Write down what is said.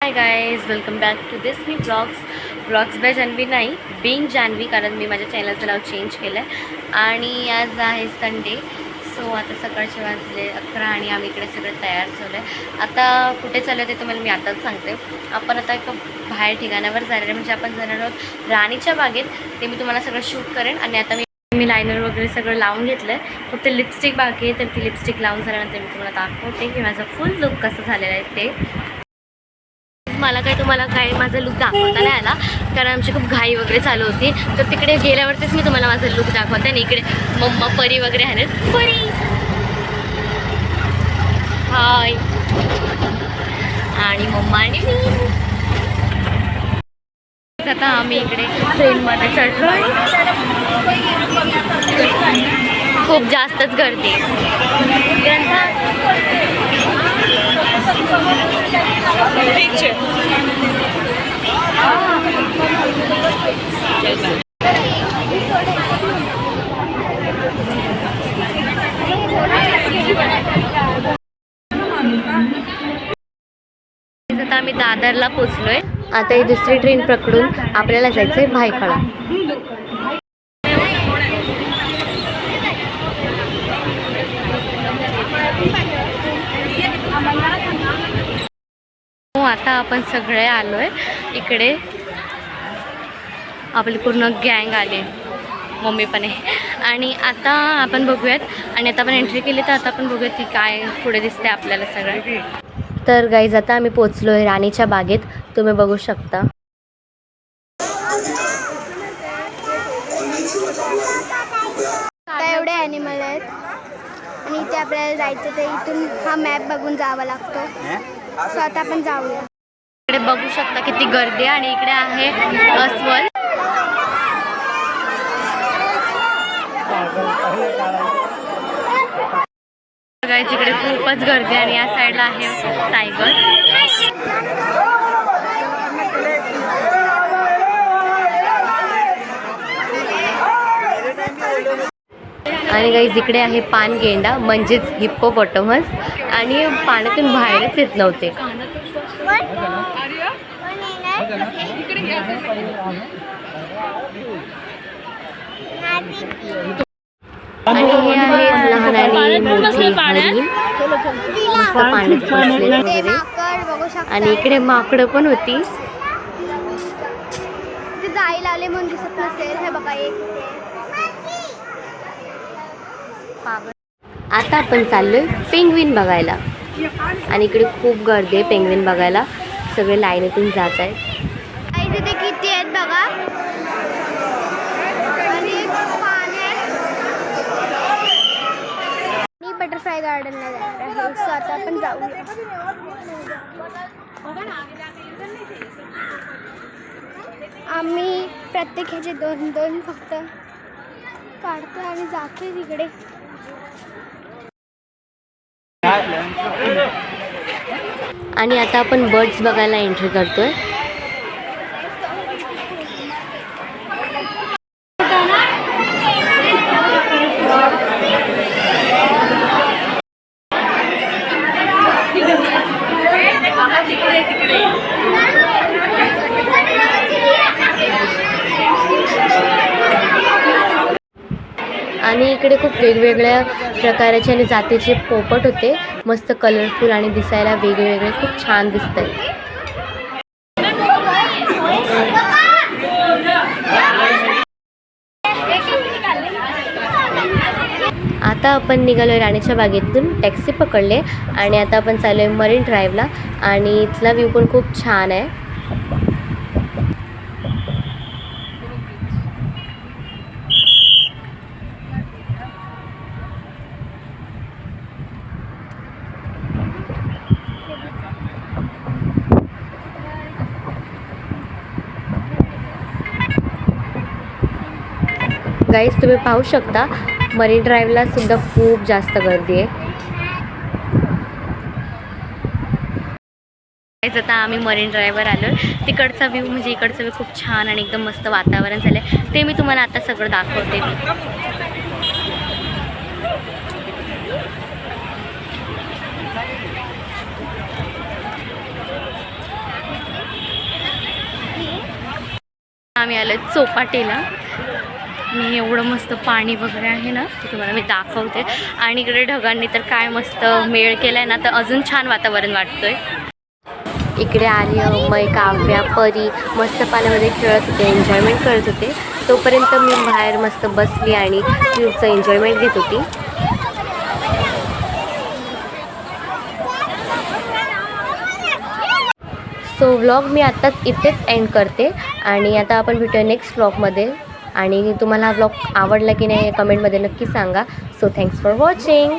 Hi guys welcome back to this me blogs blogs by Janhavi नाही being Janhvi कारण मी माझ्या चॅनलचं नाव change केलं आहे आणि आज आहे संडे सो आता सकाळचे वाजले अकरा आणि आम्ही इकडे सगळं तयार झालो आहे आता कुठे चाललं ते तुम्हाला मी आताच सांगते. आपण आता एका बाहेर ठिकाणावर जाणार आहे म्हणजे आपण जाणार आहोत राणीच्या बागेत. ते मी तुम्हाला सगळं शूट करेन आणि आता मी मी लायनर वगैरे सगळं लावून घेतलं आहे फक्त लिपस्टिक बाकी आहे तर ती लिपस्टिक लावून झाल्यानंतर मी तुम्हाला दाखवते की माझा फुल लुक कसं झालेला आहे ते. मला काय तुम्हाला काय माझा लुक दाखवता नाही आला. कारण आमची खूप घाई वगैरे चालू होती. तर तिकडे गेल्यावरतीच मी तुम्हाला माझा लुक दाखवते आणि इकडे मम्मा परी वगैरे आहेत. परी! हाय आणि मम्मा आणि मी. आता आम्ही इकडे ट्रेनमध्ये चढलो खूप जास्तच गर्दी. आता आम्ही दादरला पोचलोय आता ही दुसरी ट्रेन पकडून आपल्याला जायचंय भायखळा. हो आता आपण सगळे आलोय. इकडे आपली पूर्ण गँग आली. मम्मी पण आहे आणि आता आपण बघूयात. आणि आता आपण एंट्री केली तर आता आपण बघूयात की काय पुढे दिसते आपल्याला सगळं. तर गाईज आता आम्ही पोचलो आहे राणीच्या बागेत. तुम्ही बघू शकता. आता एवढे ॲनिमल आहेत. आणि इथे आपल्याला जायचं तर इथून हा मॅप बघून जावा लागतो. सो आता आपण जाऊया. इकडे बघू शकता किती गर्दी आहे आणि इकडे आहे अस्वल. इकडे खूपच गर्दी आहे आणि या साईडला आहे टायगर आणि गाईज इकडे आहे पानगेंडा म्हणजेच हिप्पोपॉटमस आणि पाण्यातून बाहेरच येत नव्हते. आणि हे आहे लहान आणि मोठी हरिण मस्त पाण्यात वगैरे. आणि इकडे माकडं पण होती. जाई लावले म्हणून दिसत नसेल हे बघा एक आता आपण चाललोय पेंग्विन बघायला. आणि इकडे खूप गर्दी आहे पेंग्विन बघायला. सगळे लाईनीतून जात आहेत. तिथे किती आहेत बघा? मी बटरफ्लाय गार्डनला जाणार आहे. सो आता आपण जाऊया. आम्ही प्रत्येक ह्याचे दोन दोन फक्त काढतो आणि जातो तिकडे. आणि आता आपण बर्ड्स बघायला एंट्री करतोय आणि इकडे खूप वेगवेगळ्या प्रकारचे आणि जातीचे पोपट होते. मस्त कलरफुल आणि दिसायला वेगवेगळे खूप छान दिसत आहेत आता आपण निघालो राणीच्या बागेतून टॅक्सी पकडले आणि आता आपण चाललो आहे मरीन ड्राईव्हला आणि इथला व्ह्यू पण खूप छान आहे. गाईज तुम्ही पाहू शकता मरीन ड्राईव्हला सुद्धा खूप जास्त गर्दी आहे. आता आम्ही मरीन ड्राईव्हवर आलो तिकडचा व्ह्यू म्हणजे इकडचा व्ह्यू खूप छान आणि एकदम मस्त वातावरण झालं आहे ते मी तुम्हाला आता सगळं दाखवते. आम्ही आलो चोपाटीला. आणि एवढं मस्त पाणी वगैरे आहे ना ते तुम्हाला मी दाखवते. आणि इकडे ढगांनी तर काय मस्त मेळ केला आहे ना तर अजून छान वातावरण वाटतंय. इकडे आर्य मय काव्या परी मस्त पाण्यामध्ये खेळत होते एन्जॉयमेंट करत होते. तोपर्यंत मी बाहेर मस्त बसली आणि ट्यूबचं एन्जॉयमेंट घेत होती. सो व्लॉग मी आत्ताच इथेच एंड करते. आणि आता आपण भेटूया नेक्स्ट व्लॉगमध्ये आणि तुम्हाला हा व्लॉग आवडला की नाही कमेंटमध्ये नक्की सांगा. So thanks for watching